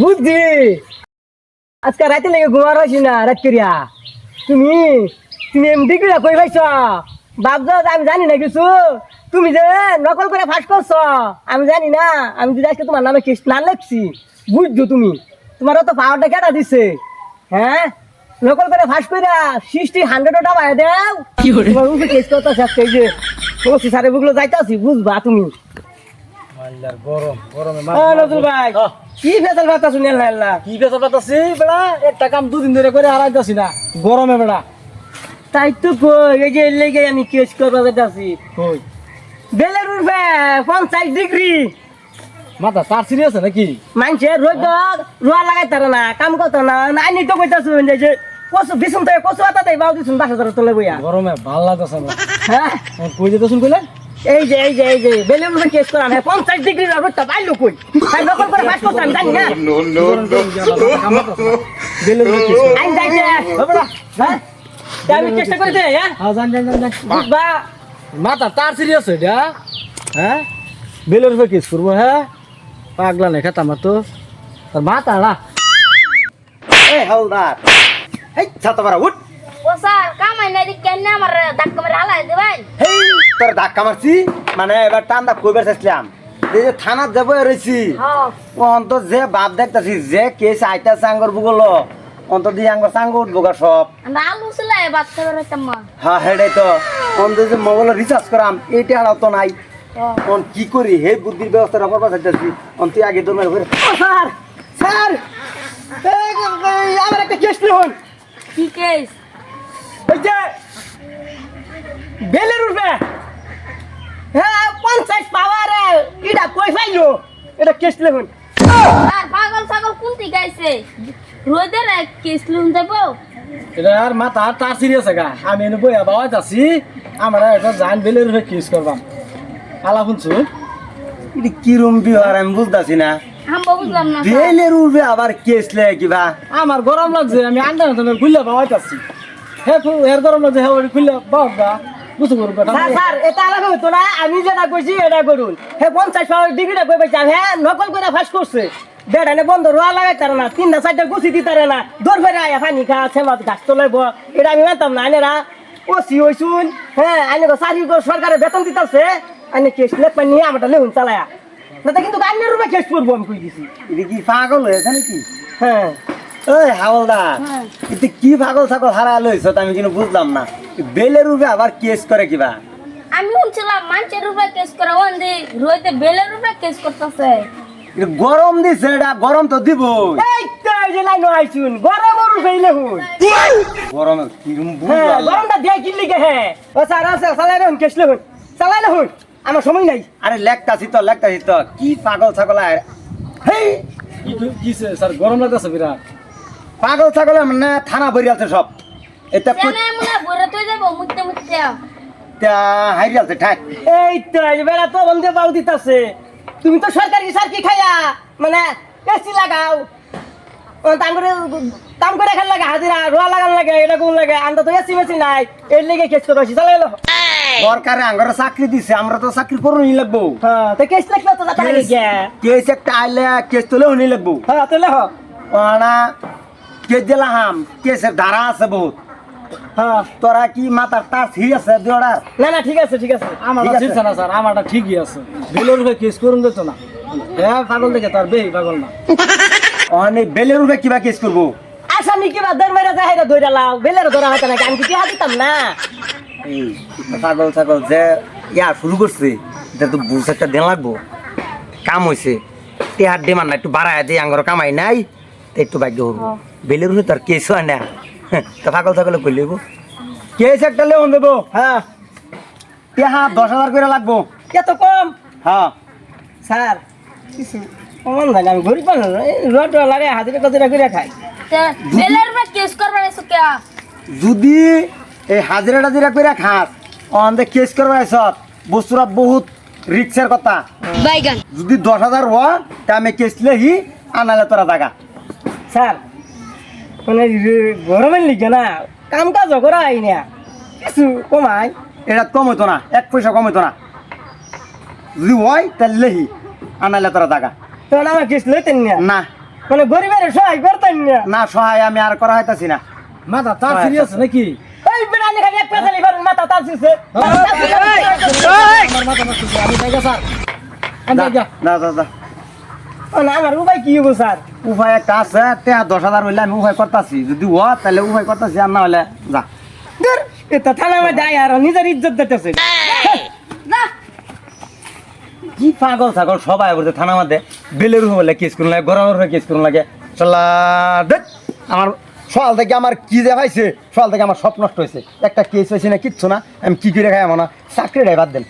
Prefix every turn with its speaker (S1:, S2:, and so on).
S1: বুঝছি। আজকে রাতে লেগে ঘুমার হয়েছি না রাত করিয়া। তুমি তুমি এমডি কিরা কই পাইছ? বাপজ আমি জানি না কিছু। তুমি যে নকল করে ফাঁস করছ আমি জানি না। আমি যদি আজকে তোমার নামে কেস না লেখছি বুঝছ তুমি? তোমার তো পাওয়ারটা কেটা দিছে? হ্যাঁ? নকল করে ফাঁস করে সিক্সটি হান্ড্রেড ওটা বাইরে দেও। উপরে কেস করতে এই যে তোমার সিসারে বুকলো যাইতাছি বুঝবা তুমি?
S2: গরম গরমে
S1: নজরুল ভাই কি ফেসাল কথা শুনে আল্লাহ
S2: কি বেচা পাতাছি বেড়া একটা কাম দুদিন ধরে করে হারাইতাছি না। গরমে বেড়া।
S1: তাই তো কই এই যে লেগে আমি কেস করবা যাইতাছি।
S2: কই?
S1: বেলের উঠবে পঞ্চাশ ডিগ্রি।
S2: মাথা তার সিরিয়াস নাকি?
S1: মানছে রোদ রোয়া লাগাই তারা না কাম করতো না। আইনি তো কইতাছো যে যে কচু বিছুন তো আতা তাই বাউ দিছুন বাসা ধরে তোলে বইয়া।
S2: গরমে ভালো লাগতেছে না
S1: হ্যাঁ?
S2: কই যেতেছুন কইলে
S1: এই যে এই যে এই যে বেলের উঠবে কেস করা হ্যাঁ পঞ্চাশ ডিগ্রি রোদটা পাইলো কই? তাই নকল করে ফাঁস করতাম জানি না।
S2: বেলে
S1: আইন যাইছে হ্যাঁ তাই আমি চেষ্টা করে দে হ্যাঁ?
S2: হ্যাঁ জান জান জান।
S1: বুঝবা?
S2: মাথা তার সিরিয়াস এটা হ্যাঁ? বেলের উপরে কেস করব হ্যাঁ? পাগলা নেই খেতাম তো তার মাথা না
S3: এ হালদার। এই ছাতা পারা উঠ।
S4: ও স্যার কামাই নাই দি কেন আমার ধাক্কা মেরে হালাই
S3: হেই তোর ধাক্কা মারছি? মানে এবার টান্দা কইবার চাইছিলাম। এই যে থানাত যাব রইছি।
S4: হ্যাঁ।
S3: অন্ত যে বাপ দেখতাছি যে কেস আইতা সাঙ্গর বুগল অন্ত দিয়ে আঙ্গর সাঙ্গ উঠবো সব। হ্যাঁ হেডাই তো। অন্ত যে মোবাইল রিচার্জ করাম এইটা হারাও তো নাই। অন কি করি হে বুদ্ধির ব্যবস্থা রবার পাশ চাইতেছি অন্ত আগে তোর মেরে
S1: স্যার! স্যার! আমার একটা কেস নিন
S4: কি কেস
S1: ওই যে বেলের উঠবে। হ্যাঁ পঞ্চাশ পাওয়ারে এটা কই পাইলো? এটা কেস
S4: পাগল ছাগল গাইছে কেস লুন দেবো।
S2: এটা আর মাথা তার সিরিয়াস গা। আমি এনে বইয়া বাবা যাচ্ছি। আমরা এটা জান বেলের কেস করবাম। আলা শুনছু?
S3: এটা কিরম বিহার আমি বুঝতেছি না। বেলের উঠবে আবার কেস লে কিবা?
S2: আমার গরম লাগছে আমি আন্ডা খুললে বাবা যাচ্ছি। হে খু- এর গরম লাগছে হ্যাঁ খুললে বাবা
S1: স্যার এটা আলাদা হতো না। আমি যেটা কইছি এটা করুন। হে পঞ্চাশ পাওয়ার ডিগ্রিটা কই পাইছি হ্যাঁ নকল করে ফাঁস করছে। বেড়ানে বন্ধ রোয়া লাগাই তারে না তিনটা চারটা গুছি দিতারে না। দৌড় ফেরে আয়া পানি খা গাছ এটা আমি মানতাম না আনেরা ও সি হইছুন হ্যাঁ আইনে চাকরি সরকারের বেতন দিতেছে। আইনে কেস লেখ পানি নিয়ে আমারটা লেহুন চালায়া। না কিন্তু আইনের রূপে কেস করব আমি কই দিছি।
S3: এটা কি পাগল হয়েছে নাকি?
S1: হ্যাঁ।
S3: ওই হাওলদার এতে কি পাগল ছাগল হারা লইছ আমি কিন্তু বুঝলাম না। বেলের উপরে আবার কেস করে কিবা?
S4: আমি শুনছিলাম মানুষের উপরে কেস করে ওন্দি রোদে বেলের উপরে কেস করতেছে।
S3: গরম দিছে এটা গরম তো দিব
S1: এই তো যে লাইন আইছুন গরম ওর রূপে
S3: গরম কিরম
S1: হ্যাঁ
S3: বুঝলাম
S1: গরমটা গে হ্যাঁ। ও আমার সময় নাই।
S3: আরে লেখতাছি তো লেখতাছি তো কি পাগল ছাগল আর হেই!
S2: কিছে স্যার গরম লাগতেছে বিরাট।
S3: পাগল ছাগল মানে থানা ভরি আছে সব। এটা
S4: জানে মনে বইরে তুই যাব মুতে মুতে
S3: হাইরি আছে ঠাক।
S1: এই তো এই তো বন্ধে পাও দিতাছে। তুমি তো সরকারি সার্কি খাইয়া মানে এসি লাগাও। ও, তাম করে তাম করে খেল লাগে হাজিরা রোয়া লাগান লাগে এটা কোন লাগে। আন্দা তো এসি মেসি নাই। এর লেগে কেস করে আসি চালাই এলো।
S3: সরকারে আঙ্গর চাকরি দিছে আমরা তো চাকরি করুনি লাগবো।
S1: হ্যাঁ তো কেস লাগলে তো যাতে লাগে। গিয়া
S3: কেস একটা আইলে কেস তোলে শুনি লাগবো।
S1: হ্যাঁ তো লেহ
S3: ওনা কেস দিলা হাম? কেসের ধারা আছে বহুত?
S1: হ্যাঁ
S3: তোরা কি মাথার তার ঠিক আছে? দিওড়ার
S1: না না ঠিক আছে ঠিক আছে।
S2: আমারটা
S3: ঠিক আছে।
S2: না স্যার আমারটা ঠিকই আছে। বেলের উপরে কেস করুন দিত না। হ্যাঁ পাগল দেখে তার বেই পাগল না।
S3: অনেক বেলের উপরে কিবা কেস করব?
S1: আসামি কিবা দর মেরে যায় এটা দইরা লাও। বেলের ধরা হতো নাকি? আমি কি টিহা দিতাম না।
S3: এই ছাগল ছাগল যে ইয়া শুরু করছে এটা তো বুঝ একটা দেন লাগবো। কাম হয়েছে টেহার ডিমান্ড না একটু বাড়ায় দিয়ে আঙ্গর কামাই নাই। তো একটু ভাগ্য হব। বেলের উপরে তোর কেস হয় না তো পাগল ছাগলে কই লইব কেস একটা লেউন দেবো
S1: হ্যাঁ
S3: টেহা দশ হাজার করে লাগবো।
S1: এত কম।
S3: হ্যাঁ
S1: স্যার কমান আমি গরিব মানুষ রোয়া টোয়া লাগে হাজিরা টাজিরা করে খাই
S4: বেলের উপরে কেস করবার এসো কে
S3: যদি এই হাজিরা টাজিরা করে খাস অন্ধে কেস বস্তুরা বহুত রিক্সের কথা। যদি দশ হাজার হ তা আমি কেস লেহি আনালে তোরা জাগা।
S1: স্যার মানে গরমের লিখে না কাম কাজ করা আই না কিছু কমাই
S3: এটা কম হইতো না এক পয়সা কম হইতো না যদি হয় তাহলে লেহি আনালে তোরা জাগা
S1: তখন আমার কেস লইতেন না
S3: না
S1: মানে গরিবের সহায় করতেন না
S3: না সহায় আমি আর করা হইতাছি না
S2: মাথা তার সিরিয়াস নাকি
S1: এই খালি এক পেছালি মাথা তার
S2: আমার মাথা নষ্ট আমি স্যার আমি
S3: যা যা যা
S1: না আমার উপায় কি হব স্যার?
S3: উভয় একটা আছে তে দশ হাজার হইলে আমি করতাছি। যদি ও তাহলে উভয় করতাছি আর না হলে যা।
S1: ধুর, এটা থানা আর নিজের ইজ্জত দিতেছে।
S3: কি পাগল ছাগল সবাই বলছে থানা বেলের কেস করুন লাগে গরমের হয়ে কেস করুন লাগে। চলা দেখ আমার সকাল থেকে আমার কি যে হয়েছে সকাল থেকে আমার সব নষ্ট হয়েছে। একটা কেস হয়েছে না কিচ্ছু না আমি কি করে খাই আমার না? চাকরিটাই বাদ দেন।